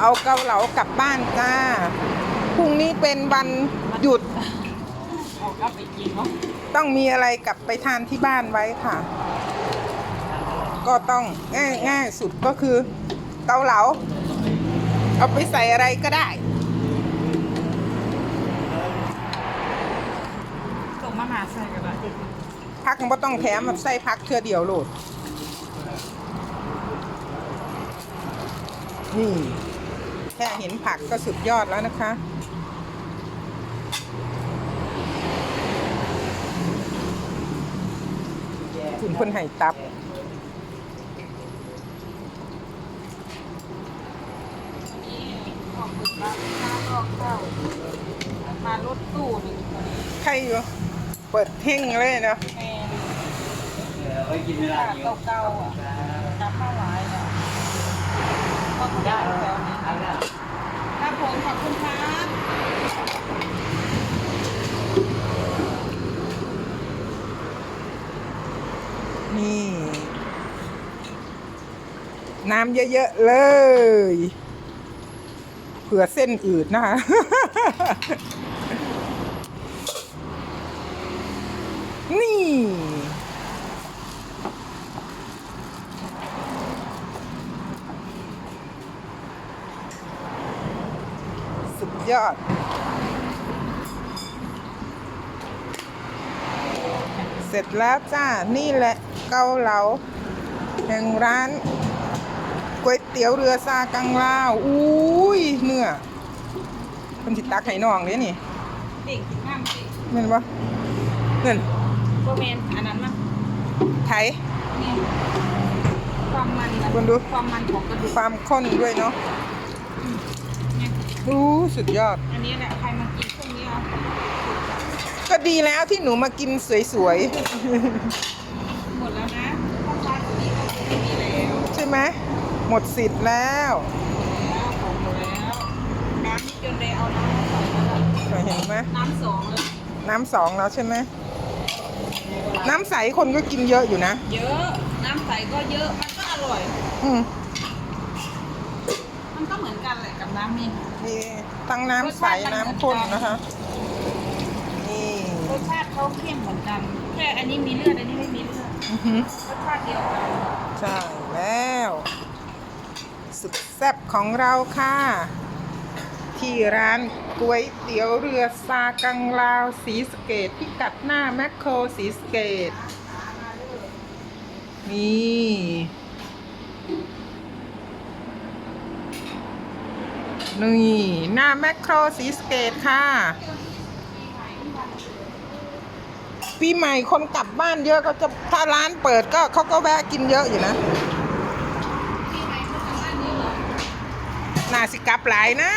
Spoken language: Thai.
เอาเกาเหลากลับบ้านจ้า พรุ่งนี้เป็นวันหยุด เอากลับไปกินเนาะต้องมีอะไรกลับไปทานที่บ้านไว้ค่ะ ก็ต้องง่ายง่ายสุดก็คือ เกาเหลา เอาไปใส่อะไรก็ได้ส่งมาหาใส่กันเลยพักก็ต้องแถมมันใส่พักเทือเดียวโหลดนี่ ค่เห็นผักก็สุดยอดแล้วนะคะ คุณคนไห่ตับขอบคุณมากค่าลอกเข้ามารถตู้หนึ่งใครอยู่ เปิดเท่งเลยเนาะแม่ไว้กินเวลาค่าเดียวเก่าๆอะจำไม่ไหวแล้วก็ได้แล้ว นี่เอาละครับผมขอบคุณครับนี่ น้ำเยอะ ๆ เลยเผื่อเส้นอืดนะคะ นี่ สุด ยอด เสร็จแล้วจ้า นี่แหละเกาเหลาแห่งร้านก๋วยเตี๋ยวเรือซากังลาว อุ้ยเนื้อคนติดตักไห้น้องเนี่ยนี่เด็กกินน้ำสิเห็นปะเงินโกเมนอันนั้นมั้งไทยนี่ความมันนะคุณดูความมันของกระดูกความข้นด้วยเนาะ เนี่ยอู้สุดยอด อันนี้แหละใครมากินพวกนี้เอาก็ดีแล้วที่หนูมากินสวยหมดแล้วนะพ่อค้าตัวนี้ก็ไม่มีแล้วๆ ใช่ไหมหมดสิทธิ์แล้ว แล้วผมหมดแล้ว น้ำนี่จนได้เอาน้ำมาใส่แล้วล่ะเห็นไหมน้ำสองเลยน้ำสองแล้วใช่ไหมน้ำใสคนก็กินเยอะอยู่นะ เยอะ น้ำใสก็เยอะ มันก็อร่อย อืมมันก็เหมือ นกันแหละกับน้ำนี่มีทั้งน้ำใสน้ำข้นนะคะ นี่ รสชาติเขาเข้มเหมือนกัน แค่อันนี้มีเลือดอันนี้ไม่มีเลือดอือหือรสชาติเดียวกันใช่แล้ว สุดแซ่บของเราค่ะ ที่ร้านก๋วยเตี๋ยวเรือซากังลาวสีสะเกตพิกัดหน้าแมคโครสีสะเกตนี่ นี่หน้าแมคโครสีสเกตค่ะ ปีใหม่คนกลับบ้านเยอะก็จะถ้าร้านเปิดก็เขาก็แวะกินเยอะอยู่นะน่าสิกลับหลายนะ